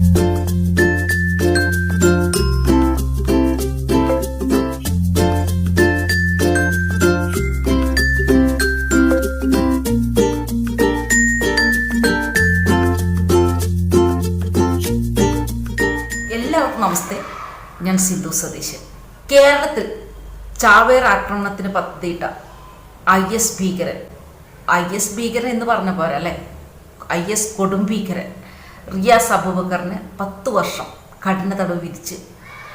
എല്ലാവർക്കും നമസ്തേ. ഞാൻ സിന്ധു സതീശൻ. കേരളത്തിൽ ചാവേർ ആക്രമണത്തിന് പദ്ധതിയിട്ട ഐ എസ് ഭീകരൻ. ഐ എസ് ഭീകരൻ എന്ന് പറഞ്ഞ പോരല്ലേ അല്ലേ? ഐ എസ് കൊടും ഭീകരൻ. റിയാസ് അബൂബക്കറിന് പത്ത് വർഷം കഠിന തടവ് വിധിച്ച്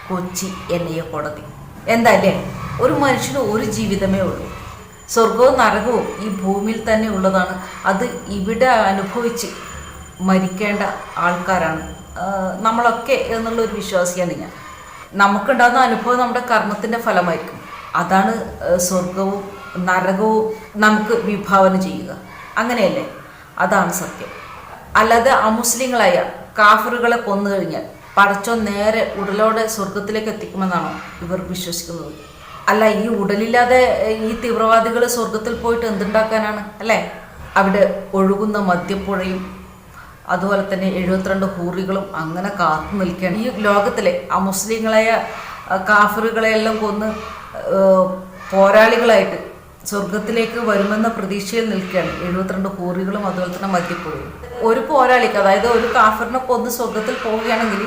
കൊച്ചി എൻ ഐ എ കോടതി. എന്തായാലേ ഒരു മനുഷ്യന് ഒരു ജീവിതമേ ഉള്ളൂ. സ്വർഗവും നരകവും ഈ ഭൂമിയിൽ തന്നെ ഉള്ളതാണ്. അത് ഇവിടെ അനുഭവിച്ച് മരിക്കേണ്ട ആൾക്കാരാണ്. നമ്മളൊക്കെ എന്നുള്ള ഒരു വിശ്വാസിയാണ് ഞാൻ. നമുക്കുണ്ടാകുന്ന അനുഭവം നമ്മുടെ കർമ്മത്തിന്റെ ഫലമായിരിക്കും. അതാണ് സ്വർഗവും നരകവും നമുക്ക് വിഭാവന ചെയ്യുക. അങ്ങനെയല്ലേ? അതാണ് സത്യം. അല്ലാതെ അമുസ്ലിങ്ങളായ കാഫറുകളെ കൊന്നു കഴിഞ്ഞാൽ പടച്ചോ നേരെ ഉടലോടെ സ്വർഗത്തിലേക്ക് എത്തിക്കുമെന്നാണോ ഇവർ വിശ്വസിക്കുന്നത്? അല്ല ഈ ഉടലില്ലാതെ ഈ തീവ്രവാദികൾ സ്വർഗത്തിൽ പോയിട്ട് എന്തുണ്ടാക്കാനാണ്? അല്ലേ? അവിടെ ഒഴുകുന്ന മദ്യപ്പുഴയും അതുപോലെ തന്നെ എഴുപത്തിരണ്ട് ഹൂറികളും അങ്ങനെ കാത്തു നിൽക്കുകയാണ്. ഈ ലോകത്തിലെ ആ മുസ്ലിങ്ങളായ കാഫറുകളെയെല്ലാം കൊന്ന് പോരാളികളായിട്ട് സ്വർഗത്തിലേക്ക് വരുമെന്ന പ്രതീക്ഷയിൽ നിൽക്കുകയാണ് എഴുപത്തിരണ്ട് ഹൂറികളും അതുപോലെ തന്നെ മദ്യപ്പുഴയും ഒരു പോരാളിക്ക് അതായത് ഒരു കാഫറിനെ കൊന്ന് സ്വർഗത്തിൽ പോവുകയാണെങ്കിൽ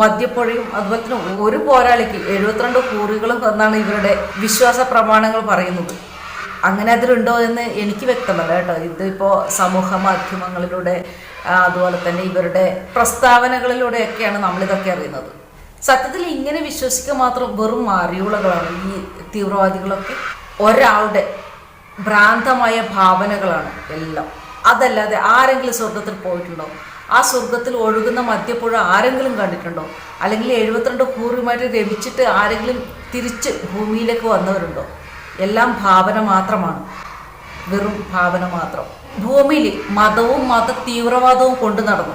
മദ്യപ്പുഴയും അതുപോലെ തന്നെ ഒരു പോരാളിക്ക് എഴുപത്തിരണ്ട് ഹൂറികളും എന്നാണ് ഇവരുടെ വിശ്വാസ പ്രമാണങ്ങൾ പറയുന്നത്. അങ്ങനെ അതിലുണ്ടോ എന്ന് എനിക്ക് വ്യക്തമല്ല കേട്ടോ. ഇതിപ്പോൾ സമൂഹ മാധ്യമങ്ങളിലൂടെ അതുപോലെ തന്നെ ഇവരുടെ പ്രസ്താവനകളിലൂടെയൊക്കെയാണ് നമ്മളിതൊക്കെ അറിയുന്നത്. സത്യത്തിൽ ഇങ്ങനെ വിശ്വസിക്കുക മാത്രം വെറും മാറിയുളകളാണ് ഈ തീവ്രവാദികളൊക്കെ. ഒരാളുടെ ഭ്രാന്തമായ ഭാവനകളാണ് എല്ലാം. അതല്ലാതെ ആരെങ്കിലും സ്വർഗത്തിൽ പോയിട്ടുണ്ടോ? ആ സ്വർഗത്തിൽ ഒഴുകുന്ന മദ്യപ്പുഴ ആരെങ്കിലും കണ്ടിട്ടുണ്ടോ? അല്ലെങ്കിൽ എഴുപത്തിരണ്ട് കൂറിമാരെ രമിച്ചിട്ട് ആരെങ്കിലും തിരിച്ച് ഭൂമിയിലേക്ക് വന്നവരുണ്ടോ? എല്ലാം ഭാവന മാത്രമാണ്. വെറും ഭാവന മാത്രം. ഭൂമിയിൽ മതവും മത തീവ്രവാദവും കൊണ്ട് നടന്നു.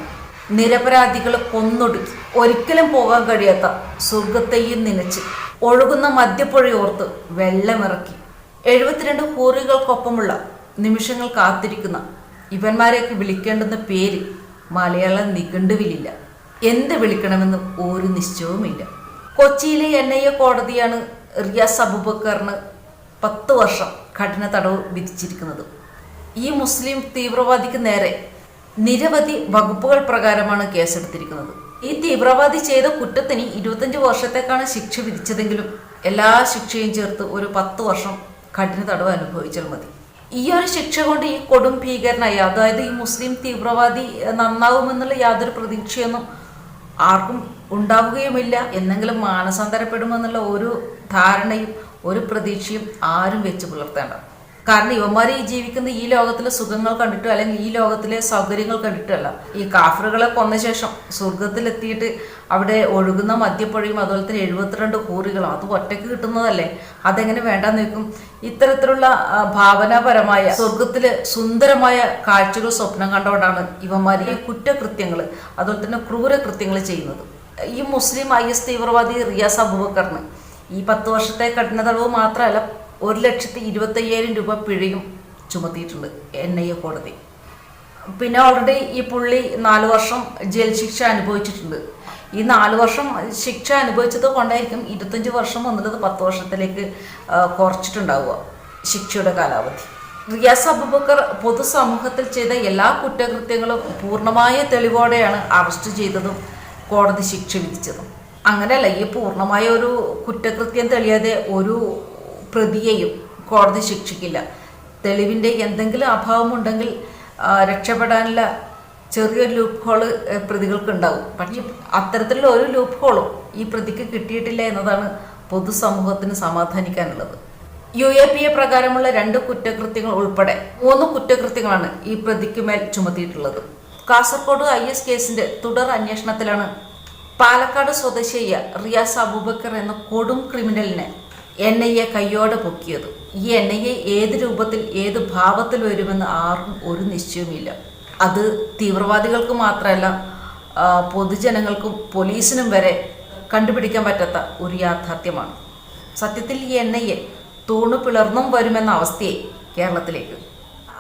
നിരപരാധികളെ കൊന്നൊടുക്കി ഒരിക്കലും പോകാൻ കഴിയാത്ത സ്വർഗത്തെയും നനച്ച് ഒഴുകുന്ന മദ്യപ്പുഴയോർത്ത് വെള്ളമിറക്കി. എഴുപത്തിരണ്ട് ഹൂറികൾക്കൊപ്പമുള്ള നിമിഷങ്ങൾ കാത്തിരിക്കുന്ന ഇവന്മാരെയൊക്കെ വിളിക്കേണ്ടുന്ന പേര് മലയാള നിഘണ്ടുവിലില്ല. എന്ത് വിളിക്കണമെന്ന് ഒരു നിശ്ചയവുമില്ല. കൊച്ചിയിലെ എൻ ഐ എ കോടതിയാണ് റിയാസ് അബൂബക്കറിന് പത്ത് വർഷം കഠിന തടവ് വിധിച്ചിരിക്കുന്നത്. ഈ മുസ്ലിം തീവ്രവാദിക്ക് നേരെ നിരവധി വകുപ്പുകൾ പ്രകാരമാണ് കേസെടുത്തിരിക്കുന്നത്. ഈ തീവ്രവാദി ചെയ്ത കുറ്റത്തിന് ഇരുപത്തഞ്ച് വർഷത്തേക്കാണ് ശിക്ഷ വിധിച്ചതെങ്കിലും എല്ലാ ശിക്ഷയും ചേർത്ത് ഒരു പത്ത് വർഷം കഠിന തടവ് അനുഭവിച്ചാൽ മതി. ഈ ഒരു ശിക്ഷ കൊണ്ട് ഈ കൊടും ഭീകരനായി അതായത് ഈ മുസ്ലിം തീവ്രവാദി നന്നാവുമെന്നുള്ള യാതൊരു പ്രതീക്ഷയൊന്നും ആർക്കും ഉണ്ടാവുകയുമില്ല. എന്നെങ്കിലും മാനസാന്തരപ്പെടുമെന്നുള്ള ഒരു ധാരണയും ഒരു പ്രതീക്ഷയും ആരും വെച്ച് പുലർത്തേണ്ട. കാരണം ഇവന്മാർ ഈ ജീവിക്കുന്ന ഈ ലോകത്തിലെ സുഖങ്ങൾ കണ്ടിട്ടോ അല്ലെങ്കിൽ ഈ ലോകത്തിലെ സൗകര്യങ്ങൾ കണ്ടിട്ടല്ല ഈ കാഫറുകളെ കൊന്ന ശേഷം സ്വർഗത്തിലെത്തിയിട്ട് അവിടെ ഒഴുകുന്ന മദ്യപ്പുഴയും അതുപോലെ തന്നെ എഴുപത്തിരണ്ട് കൂറികളും അത് ഒറ്റയ്ക്ക് കിട്ടുന്നതല്ലേ? അതെങ്ങനെ വേണ്ടാന്ന് വെക്കും ഇത്തരത്തിലുള്ള ഭാവനാപരമായ സ്വർഗത്തിൽ സുന്ദരമായ കാഴ്ചകൾ സ്വപ്നം കണ്ടുകൊണ്ടാണ് ഇവന്മാർ ഈ കുറ്റകൃത്യങ്ങൾ അതുപോലെ തന്നെ ക്രൂരകൃത്യങ്ങൾ ചെയ്യുന്നത്. ഈ മുസ്ലിം ഐ എസ് തീവ്രവാദി റിയാസ് അബൂബക്കറിന് ഈ പത്ത് വർഷത്തെ കഠിന തടവ് മാത്രമല്ല ഒരു ലക്ഷത്തി ഇരുപത്തയ്യായിരം രൂപ പിഴയും ചുമത്തിയിട്ടുണ്ട് എൻ ഐ എ കോടതി. പിന്നെ ഓൾറെഡി ഈ പുള്ളി നാല് വർഷം ജയിൽ ശിക്ഷ അനുഭവിച്ചിട്ടുണ്ട്. ഈ നാല് വർഷം ശിക്ഷ അനുഭവിച്ചത് കൊണ്ടായിരിക്കും ഇരുപത്തഞ്ച് വർഷം എന്നുള്ളത് പത്ത് വർഷത്തിലേക്ക് കുറച്ചിട്ടുണ്ടാവുക ശിക്ഷയുടെ കാലാവധി. റിയാസ് അബുബക്കർ പൊതുസമൂഹത്തിൽ ചെയ്ത എല്ലാ കുറ്റകൃത്യങ്ങളും പൂർണമായ തെളിവോടെയാണ് അറസ്റ്റ് ചെയ്തതും കോടതി ശിക്ഷ വിധിച്ചതും. അങ്ങനെയല്ല ഈ പൂർണമായ ഒരു കുറ്റകൃത്യം തെളിയാതെ ഒരു പ്രതിയെയും കോടതി ശിക്ഷിക്കില്ല. തെളിവിന്റെ എന്തെങ്കിലും അഭാവമുണ്ടെങ്കിൽ രക്ഷപ്പെടാനുള്ള ചെറിയൊരു ലൂപ്പ് ഹോൾ പ്രതികൾക്ക് ഉണ്ടാകും പക്ഷേ അത്തരത്തിലുള്ള ഒരു ലൂപ്പ് ഹോളും ഈ പ്രതിക്ക് കിട്ടിയിട്ടില്ല എന്നതാണ് പൊതുസമൂഹത്തിന് സമാധാനിക്കാനുള്ളത്. യു എ പി എ പ്രകാരമുള്ള രണ്ട് കുറ്റകൃത്യങ്ങൾ ഉൾപ്പെടെ മൂന്ന് കുറ്റകൃത്യങ്ങളാണ് ഈ പ്രതിക്ക് മേൽ ചുമത്തിയിട്ടുള്ളത്. കാസർഗോഡ് ഐ എസ് കേസിന്റെ തുടർ അന്വേഷണത്തിലാണ് പാലക്കാട് സ്വദേശിയായ റിയാസ് അബൂബക്കർ എന്ന കൊടും ക്രിമിനലിനെ എൻ ഐ എ കയ്യോടെ പൊക്കിയത്. ഈ എൻ ഐ എ ഏത് രൂപത്തിൽ ഏത് ഭാവത്തിൽ വരുമെന്ന് ആർക്കും ഒരു നിശ്ചയവുമില്ല. അത് തീവ്രവാദികൾക്ക് മാത്രമല്ല പൊതുജനങ്ങൾക്കും പോലീസിനും വരെ കണ്ടുപിടിക്കാൻ പറ്റാത്ത ഒരു യാഥാർത്ഥ്യമാണ്. സത്യത്തിൽ ഈ എൻ ഐ എ തൂണു പിളർന്നും വരുമെന്ന അവസ്ഥയെ കേരളത്തിലേക്ക്.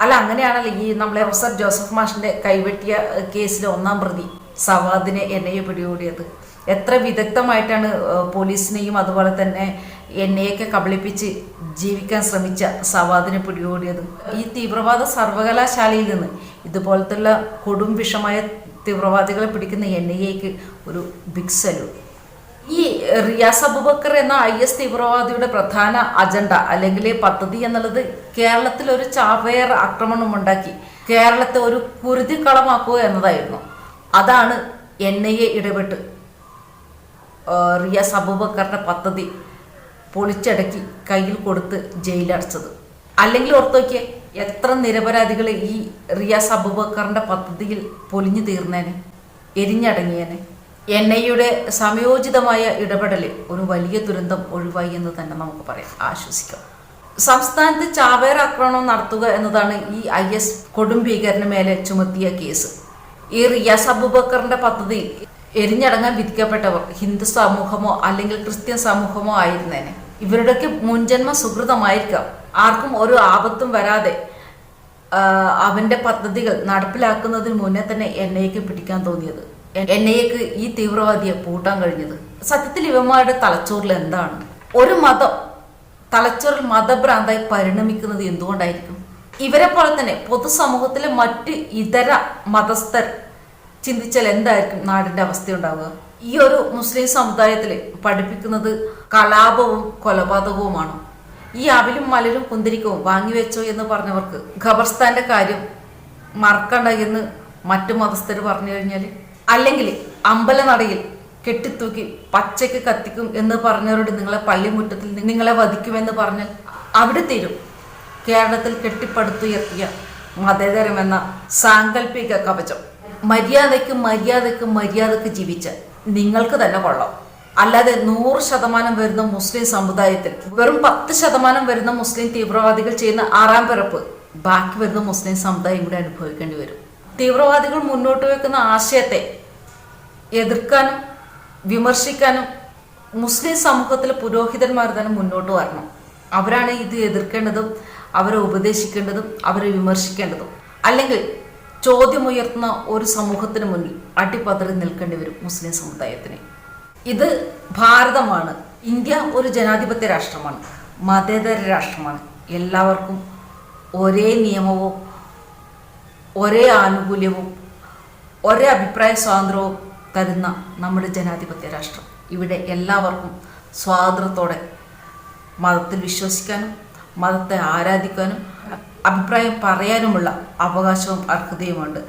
അല്ല അങ്ങനെയാണല്ലോ ഈ നമ്മളെ പ്രൊഫസർ ജോസഫ് മാഷിന്റെ കൈവെട്ടിയ കേസിലെ ഒന്നാം പ്രതി സവാദിനെ എൻ ഐ എ പിടികൂടിയത്? എത്ര വിദഗ്ധമായിട്ടാണ് പോലീസിനെയും അതുപോലെ തന്നെ എന്നെയൊക്കെ കബളിപ്പിച്ച് ജീവിക്കാൻ ശ്രമിച്ച സവാദിനെ പിടികൂടിയത്. ഈ തീവ്രവാദ സർവകലാശാലയിൽ നിന്ന് ഇതുപോലത്തുള്ള കൊടും വിഷമായ തീവ്രവാദികളെ പിടിക്കുന്ന എൻ ഐ എക്ക് ഒരു ബിഗ് സല്യൂട്ട് ഈ റിയാസ് അബുബക്കർ എന്ന ഐ എസ് തീവ്രവാദിയുടെ പ്രധാന അജണ്ട അല്ലെങ്കിൽ പദ്ധതി എന്നുള്ളത് കേരളത്തിൽ ഒരു ചാവേർ ആക്രമണം ഉണ്ടാക്കി കേരളത്തെ ഒരു കുരുതിക്കളമാക്കുക എന്നതായിരുന്നു. അതാണ് എൻ ഐ എ ഇടപെട്ട് റിയാസ് അബൂബക്കറിന്റെ പദ്ധതി പൊളിച്ചടക്കി കയ്യിൽ കൊടുത്ത് ജയിലടച്ചത്. അല്ലെങ്കിൽ ഓർത്തോക്കെ എത്ര നിരപരാധികൾ ഈ റിയാസ് അബൂബക്കറിന്റെ പദ്ധതിയിൽ പൊലിഞ്ഞു തീർന്നേനെ എരിഞ്ഞടങ്ങിയേനെ. എൻ ഐയുടെ സമയോചിതമായ ഇടപെടൽ ഒരു വലിയ ദുരന്തം ഒഴിവായി എന്ന് തന്നെ നമുക്ക് പറയാം ആശ്വസിക്കാം. സംസ്ഥാനത്ത് ചാവേർ ആക്രമണം നടത്തുക എന്നതാണ് ഈ ഐ എസ് കൊടും ഭീകരന് മേലെ ചുമത്തിയ കേസ്. ഈ റിയാസ് അബൂബക്കറിന്റെ പദ്ധതി എരിഞ്ഞടങ്ങാൻ വിധിക്കപ്പെട്ടവർ ഹിന്ദു സമൂഹമോ അല്ലെങ്കിൽ ക്രിസ്ത്യൻ സമൂഹമോ ആയിരുന്നേനെ. ഇവരുടെയൊക്കെ മുൻജന്മ സുഹൃതമായിരിക്കാം ആർക്കും ഒരു ആപത്തും വരാതെ അവന്റെ പദ്ധതികൾ നടപ്പിലാക്കുന്നതിന് മുന്നേ തന്നെ എൻ ഐക്ക് പിടിക്കാൻ തോന്നിയത്. എൻ ഐക്ക് ഈ തീവ്രവാദിയെ പൂട്ടാൻ കഴിഞ്ഞത്. സത്യത്തിൽ ഇവന്മാരുടെ തലച്ചോറിൽ എന്താണ്? ഒരു മതം തലച്ചോറിൽ മതഭ്രാന്തായി പരിണമിക്കുന്നത് എന്തുകൊണ്ടായിരിക്കും? ഇവരെ പോലെ തന്നെ പൊതുസമൂഹത്തിലെ മറ്റ് ഇതര മതസ്ഥർ ചിന്തിച്ചാൽ എന്തായിരിക്കും നാടിന്റെ അവസ്ഥ ഉണ്ടാവുക ഈ ഒരു മുസ്ലിം സമുദായത്തിൽ പഠിപ്പിക്കുന്നത് കലാപവും കൊലപാതകവുമാണ്? ഈ അവിലും മലരും കുന്തിരിക്കവും വാങ്ങിവെച്ചോ എന്ന് പറഞ്ഞവർക്ക് ഖബർസ്ഥാന്റെ കാര്യം മറക്കണ്ട എന്ന് മറ്റു മതസ്ഥർ പറഞ്ഞു കഴിഞ്ഞാൽ അല്ലെങ്കിൽ അമ്പലനടയിൽ കെട്ടിത്തൂക്കി പച്ചയ്ക്ക് കത്തിക്കും എന്ന് പറഞ്ഞവരോട് നിങ്ങളെ പള്ളിമുറ്റത്തിൽ നിങ്ങളെ വധിക്കുമെന്ന് പറഞ്ഞാൽ അവിടെ തീരും. കേരളത്തിൽ കെട്ടിപ്പടുത്തുയർത്തിയ മതേതരമെന്ന സാങ്കല്പിക കവചം. മര്യാദയ്ക്ക് മര്യാദയ്ക്ക് മര്യാദയ്ക്ക് ജീവിച്ച് നിങ്ങൾക്ക് തന്നെ കൊള്ളാം. അല്ലാതെ നൂറ് ശതമാനം വരുന്ന മുസ്ലിം സമുദായത്തിൽ വെറും പത്ത് ശതമാനം വരുന്ന മുസ്ലിം തീവ്രവാദികൾ ചെയ്യുന്ന ആറാം പിറപ്പ് ബാക്കി വരുന്ന മുസ്ലിം സമുദായം കൂടി അനുഭവിക്കേണ്ടി വരും. തീവ്രവാദികൾ മുന്നോട്ട് വെക്കുന്ന ആശയത്തെ എതിർക്കാനും വിമർശിക്കാനും മുസ്ലിം സമൂഹത്തിലെ പുരോഹിതന്മാർ തന്നെ മുന്നോട്ട് വരണം. അവരാണ് ഇത് എതിർക്കേണ്ടതും അവരെ ഉപദേശിക്കേണ്ടതും അവരെ വിമർശിക്കേണ്ടതും. അല്ലെങ്കിൽ ചോദ്യമുയർത്തുന്ന ഒരു സമൂഹത്തിന് മുന്നിൽ അടിപതറി നിൽക്കേണ്ടി വരും മുസ്ലിം സമുദായത്തിന്. ഇത് ഭാരതമാണ്. ഇന്ത്യ ഒരു ജനാധിപത്യ രാഷ്ട്രമാണ്. മതേതര രാഷ്ട്രമാണ്. എല്ലാവർക്കും ഒരേ നിയമവും ഒരേ ആനുകൂല്യവും ഒരേ അഭിപ്രായ സ്വാതന്ത്ര്യവും തരുന്ന നമ്മുടെ ജനാധിപത്യ രാഷ്ട്രം. ഇവിടെ എല്ലാവർക്കും സ്വാതന്ത്ര്യത്തോടെ മതത്തിൽ വിശ്വസിക്കാനും മതത്തെ ആരാധിക്കാനും അഭിപ്രായം പറയാനുമുള്ള അവകാശവും അർഹതയുമുണ്ട്.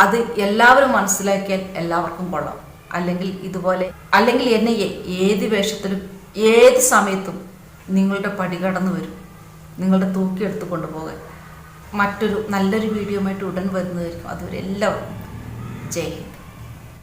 അത് എല്ലാവരും മനസ്സിലാക്കിയാൽ എല്ലാവർക്കും കൊള്ളാം. അല്ലെങ്കിൽ ഇതുപോലെ അല്ലെങ്കിൽ എന്നെ ഏത് വേഷത്തിലും ഏത് സമയത്തും നിങ്ങളുടെ പടി കടന്നു വരും. നിങ്ങളുടെ തൂക്കിയെടുത്ത് കൊണ്ടുപോകാൻ. മറ്റൊരു നല്ലൊരു വീഡിയോ ആയിട്ട് ഉടൻ വരുന്നതായിരിക്കും. അതുവരെ എല്ലാവർക്കും ജയ്